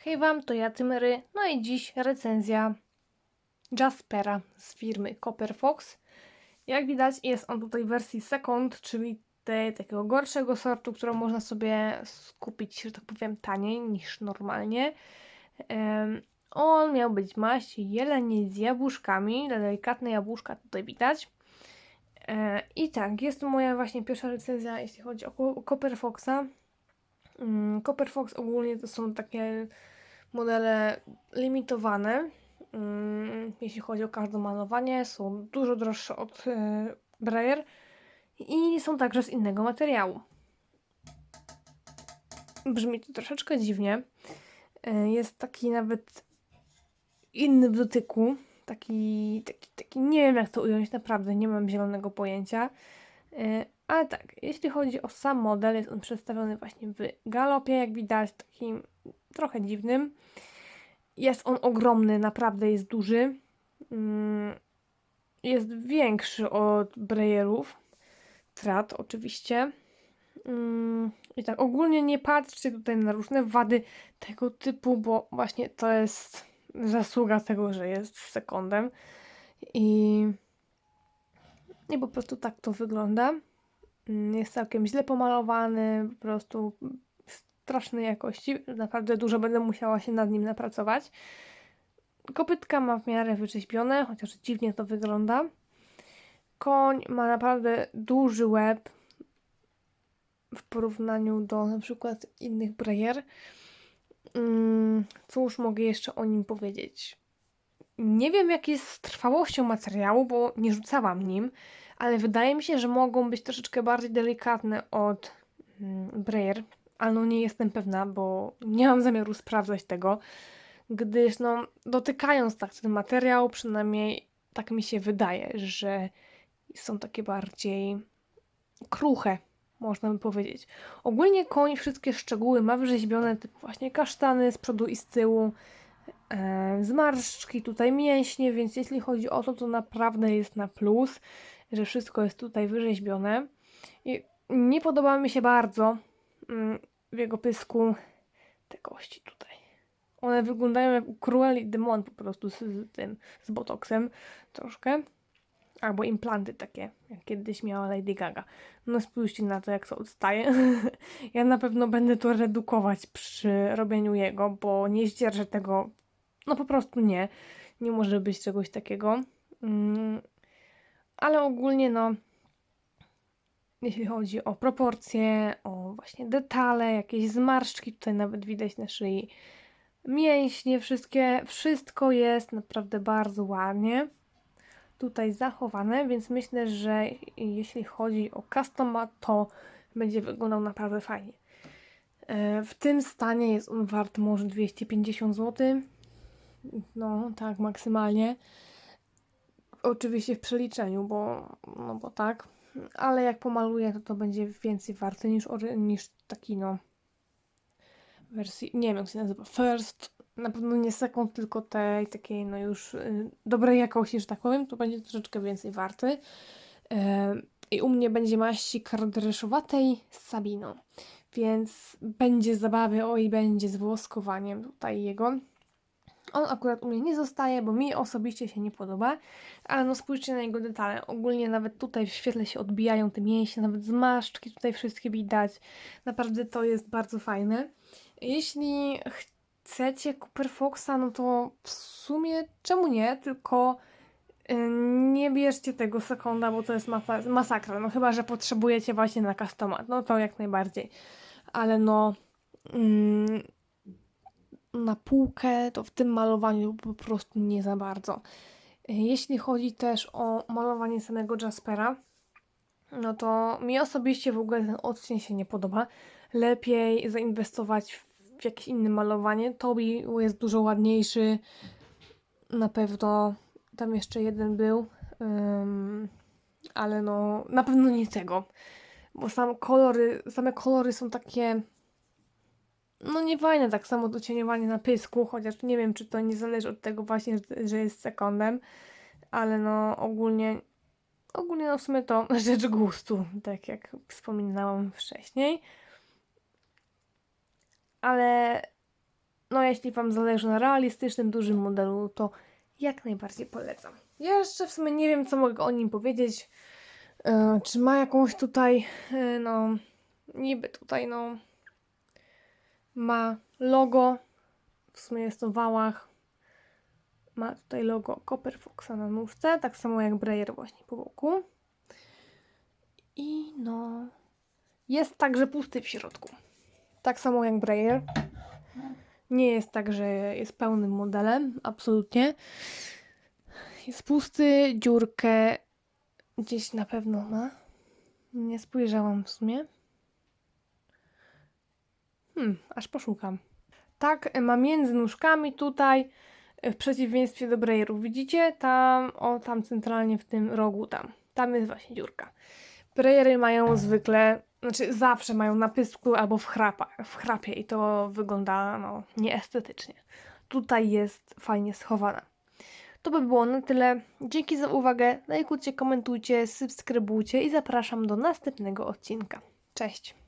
Hej Wam, to ja Tymery, no i dziś recenzja Jaspera z firmy Copper Fox. Jak widać jest on tutaj w wersji second, czyli tej takiego gorszego sortu, którą można sobie skupić, że tak powiem, taniej niż normalnie. Em, on miał być maść jeleni z jabłuszkami, delikatne jabłuszka tutaj widać. E, I tak, jest to moja właśnie pierwsza recenzja, jeśli chodzi o Copper Foxa. Mm, Copper Fox ogólnie to są takie modele limitowane, mm, jeśli chodzi o każde malowanie. Są dużo droższe od e, Breyer i są także z innego materiału. Brzmi to troszeczkę dziwnie. E, Jest taki nawet inny w dotyku. Taki, taki, taki, nie wiem jak to ująć, naprawdę nie mam zielonego pojęcia. Ale tak, jeśli chodzi o sam model, jest on przedstawiony właśnie w galopie, jak widać, takim trochę dziwnym. Jest on ogromny, naprawdę jest duży. Mm, Jest większy od Breyerów. Trat oczywiście. Mm, I tak, ogólnie nie patrzcie tutaj na różne wady tego typu, bo właśnie to jest zasługa tego, że jest sekundem. I, i po prostu tak to wygląda. Mm, Jest całkiem źle pomalowany, po prostu strasznej jakości. Naprawdę dużo będę musiała się nad nim napracować. Kopytka ma w miarę wyrzeźbione, chociaż dziwnie to wygląda. Koń ma naprawdę duży łeb w porównaniu do na przykład innych Breyer. Mm, Cóż mogę jeszcze o nim powiedzieć? Nie wiem, jak jest z trwałością materiału, bo nie rzucałam nim, ale wydaje mi się, że mogą być troszeczkę bardziej delikatne od mm, Breyer, ale no nie jestem pewna, bo nie mam zamiaru sprawdzać tego, gdyż no dotykając tak ten materiał, przynajmniej tak mi się wydaje, że są takie bardziej kruche, można by powiedzieć. Ogólnie koń wszystkie szczegóły ma wyrzeźbione, typu właśnie kasztany z przodu i z tyłu, e, zmarszczki, tutaj mięśnie, więc jeśli chodzi o to, to naprawdę jest na plus, że wszystko jest tutaj wyrzeźbione. I nie podoba mi się bardzo mm, w jego pysku te kości tutaj. One wyglądają jak u Cruelli Demon po prostu z, z tym, z botoksem troszkę. Albo implanty takie, jak kiedyś miała Lady Gaga. No spójrzcie na to, jak to odstaje. ja na pewno będę to redukować przy robieniu jego, bo nie zdzierżę tego. No po prostu nie. Nie może być czegoś takiego. Mm, ale ogólnie no jeśli chodzi o proporcje, o właśnie detale, jakieś zmarszczki, tutaj nawet widać na szyi, mięśnie, wszystkie, wszystko jest naprawdę bardzo ładnie tutaj zachowane, więc myślę, że jeśli chodzi o customa, to będzie wyglądał naprawdę fajnie. E, W tym stanie jest on wart może 250 zł. No, tak, maksymalnie. Oczywiście w przeliczeniu, bo, no bo tak. Ale jak pomaluję, to to będzie więcej warty niż, niż taki, no, wersji, nie wiem jak się nazywa, first, na pewno nie second, tylko tej takiej, no już y, dobrej jakości, że tak powiem, to będzie troszeczkę więcej warty. Em, I u mnie będzie maści kardryszowatej z Sabiną, więc będzie zabawy, oj, będzie z włoskowaniem tutaj jego. On akurat u mnie nie zostaje, bo mi osobiście się nie podoba, ale no spójrzcie na jego detale. Ogólnie nawet tutaj w świetle się odbijają te mięśnie, nawet zmarszczki tutaj wszystkie widać. Naprawdę to jest bardzo fajne. Jeśli chcecie Cooper Foxa, no to w sumie czemu nie, tylko y, nie bierzcie tego sekonda, bo to jest masa- masakra. No chyba, że potrzebujecie właśnie na customat, no to jak najbardziej. Ale no mm, na półkę to w tym malowaniu po prostu nie za bardzo. Jeśli chodzi też o malowanie samego Jaspera, no to mi osobiście w ogóle ten odcień się nie podoba. Lepiej zainwestować w jakieś inne malowanie. Tobi jest dużo ładniejszy. Na pewno tam jeszcze jeden był, ym, ale no na pewno nie tego, bo sam kolory, same kolory są takie no niefajne, tak samo docieniowanie na pysku, chociaż nie wiem, czy to nie zależy od tego właśnie, że- że jest sekundem, ale no ogólnie ogólnie no w sumie to rzecz gustu, tak jak wspominałam wcześniej. Ale no jeśli Wam zależy na realistycznym, dużym modelu, to jak najbardziej polecam. Ja jeszcze w sumie nie wiem, co mogę o nim powiedzieć. E, czy ma jakąś tutaj, e, no, niby tutaj, no, ma logo, w sumie jest to wałach. Ma tutaj logo Copper Foxa na nóżce, tak samo jak Breyer właśnie po boku. I no, jest także pusty w środku. Tak samo jak Breyer. Nie jest tak, że jest pełnym modelem, absolutnie. Jest pusty, dziurkę gdzieś na pewno ma. Nie spojrzałam w sumie. Hmm, aż poszukam. Tak, ma między nóżkami tutaj, w przeciwieństwie do Breyerów. Widzicie? Tam, o tam centralnie w tym rogu tam. Tam jest właśnie dziurka. Breyery mają zwykle, znaczy zawsze mają na pysku albo w, chrapa, w chrapie i to wygląda no, nieestetycznie. Tutaj jest fajnie schowana. To by było na tyle. Dzięki za uwagę. Lajkujcie, komentujcie, subskrybujcie i zapraszam do następnego odcinka. Cześć!